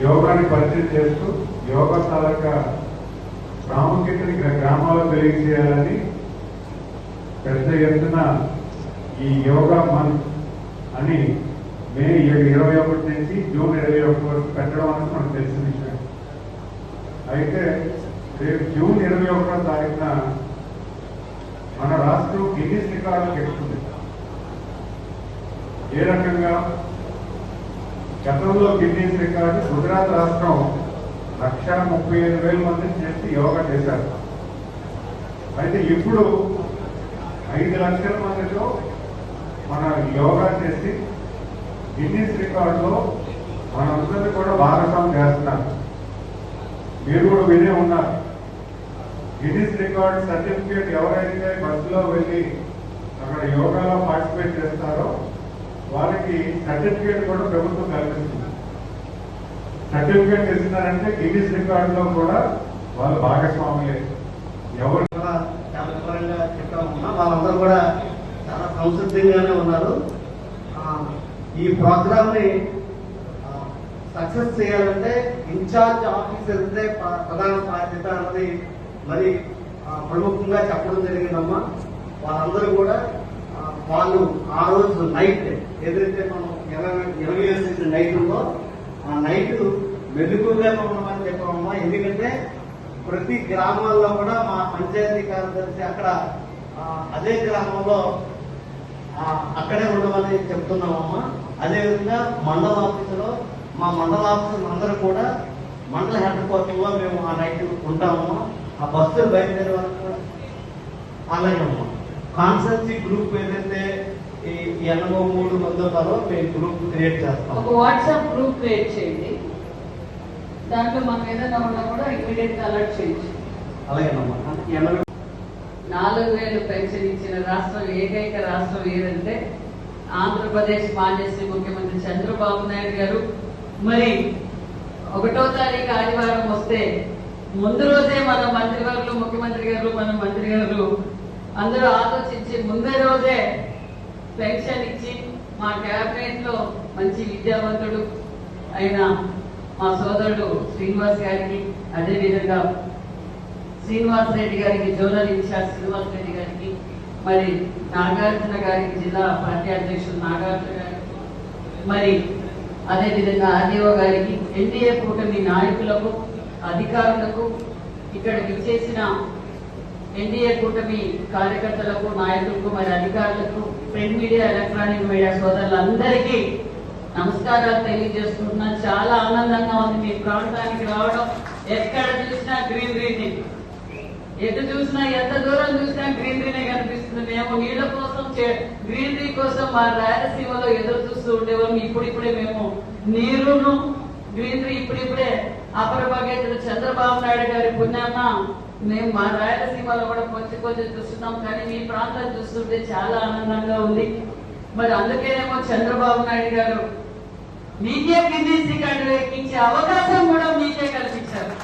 యోగాని పరిచయం చేస్తూ యోగా తాలూకా ప్రాముఖ్యతని గ్రా- గ్రామాల్లో తెలియజేయాలని పెద్ద ఎత్తున ఈ యోగా మంత్ అని మే ఇరవై ఒకటి నుంచి జూన్ ఇరవై ఒకటి వరకు పెట్టడం అనేది మనకు తెలిసిన విషయం. అయితే రేపు జూన్ ఇరవై ఒకటో తారీఖున మన రాష్ట్రం గిన్నీస్ రికార్డులకు ఎక్కుతుంది ఏ రకంగా గతంలో గిన్నీస్ రికార్డు గుజరాత్ రాష్ట్రం లక్ష ముప్పై ఐదు వేల మంది చేసి యోగా చేశారు. అయితే ఇప్పుడు ఐదు లక్షల మందితో మన యోగా చేసి గిన్నీస్ రికార్డులో మనందరినీ కూడా భాగస్వామ్యం చేస్తున్నారు. మీరు కూడా వినే ఉన్నారు. గిన్నీస్ రికార్డ్ సర్టిఫికేట్ ఎవరైతే బస్సులో వెళ్ళి అక్కడ యోగాలో పార్టిసిపేట్ చేస్తారో వాళ్ళకి సర్టిఫికేట్ కూడా ప్రభుత్వం కల్పిస్తుంది. సర్టిఫికేట్ ఇస్తున్నారంటే గిన్నీస్ రికార్డులో కూడా వాళ్ళు భాగస్వాములే. ఎవరు చాలా వివరంగా వాళ్ళందరూ కూడా చాలా సంసిద్ధంగానే ఉన్నారు. ఈ ప్రోగ్రామ్ని సక్సెస్ చేయాలంటే ఇన్ఛార్జ్ ఆఫీసర్దే ప్రధాన బాధ్యత అన్నది మరి ప్రముఖంగా చెప్పడం జరిగిందమ్మా. వాళ్ళందరూ కూడా వాళ్ళు ఆ రోజు నైట్ ఏదైతే మనం ఇరవై ఇరవై వేసిన నైట్ ఉందో ఆ నైట్ మెలుగుగా ఉండమని చెప్పామమ్మా. ఎందుకంటే ప్రతి గ్రామాల్లో కూడా మా పంచాయతీ కార్యదర్శి అక్కడ అదే గ్రామంలో అక్కడే ఉండమని చెప్తున్నామమ్మా. అదేవిధంగా మండల ఆఫీసులో మా మండల ఆఫీసులు అందరూ కూడా మండల హెడ్ క్వార్టర్లో మేము ఆ నైట్ ఉంటామమ్మా. ఆ బస్సులు బయలుదేరే వరకు కూడా అలాగే అమ్మా. కాన్సెన్సీ గ్రూప్ ఏదైతే ఈ ఎనభై మూడు మంది ఉన్నారో మేము గ్రూప్ క్రియేట్ చేస్తాం. ఒక వాట్సాప్ గ్రూప్ క్రియేట్ చేయండి. దాంట్లో మనం ఏదైనా ఉన్నా కూడా ఇమీడియట్గా అలర్ట్ చేయొచ్చు అలాగేనమ్మా ఎనభై నాలుగు వేలు పెన్షన్ ఇచ్చిన రాష్ట్రం ఏకైక రాష్ట్రం ఏదంటే ఆంధ్రప్రదేశ్ మాజీ ముఖ్యమంత్రి చంద్రబాబు నాయుడు గారు. మరి ఒకటో తారీఖు ఆదివారం వస్తే ముందు రోజే మన మంత్రివర్గులు ముఖ్యమంత్రి గారు మన మంత్రి గారు అందరూ ఆలోచించి ముందే రోజే పెన్షన్ ఇచ్చి మా క్యాబినెట్లో మంచి విద్యావంతుడు అయిన మా సోదరుడు శ్రీనివాస్ గారికి అదేవిధంగా శ్రీనివాస్ రెడ్డి గారికి జోనల్ ఇన్ఛార్జ్ శ్రీనివాస్ రెడ్డి గారికి మరి నాగార్జున గారికి జిల్లా పార్టీ అధ్యక్షుడు నాగార్జున గారికి మరి అదేవిధంగా ఆర్డీఓ గారికి ఎన్డీఏ కూటమి నాయకులకు అధికారులకు ఇక్కడ విచ్చేసిన ఎన్డీఏ కూటమి కార్యకర్తలకు నాయకులకు మరి అధికారులకు ప్రింట్ మీడియా ఎలక్ట్రానిక్ మీడియా సోదరులందరికీ నమస్కారాలు తెలియజేసుకుంటున్నా. చాలా ఆనందంగా ఉంది మీ ప్రాంతానికి రావడం. ఎక్కడ చూసినా గ్రీన్ గ్రీనరీని ఎటు చూసినా ఎంత దూరం చూసినా గ్రీనరీనే కనిపిస్తుంది. మేము నీళ్ళ కోసం గ్రీనరీ కోసం మా రాయలసీమలో ఎదురు చూస్తూ ఉండేవాళ్ళం. ఇప్పుడిప్పుడే మేము నీరును గ్రీనరీ ఇప్పుడిప్పుడే అపర భగేతుడు చంద్రబాబు నాయుడు గారి పుణ్యాన్న మేము మా రాయలసీమలో కూడా కొంచెం కొంచెం చూస్తున్నాం కానీ మీ ప్రాంతం చూస్తుంటే చాలా ఆనందంగా ఉంది. మరి అందుకేనేమో చంద్రబాబు నాయుడు గారు మీకే గిన్నీస్ రికార్డు ఎక్కించే అవకాశం కూడా మీకే కల్పించారు.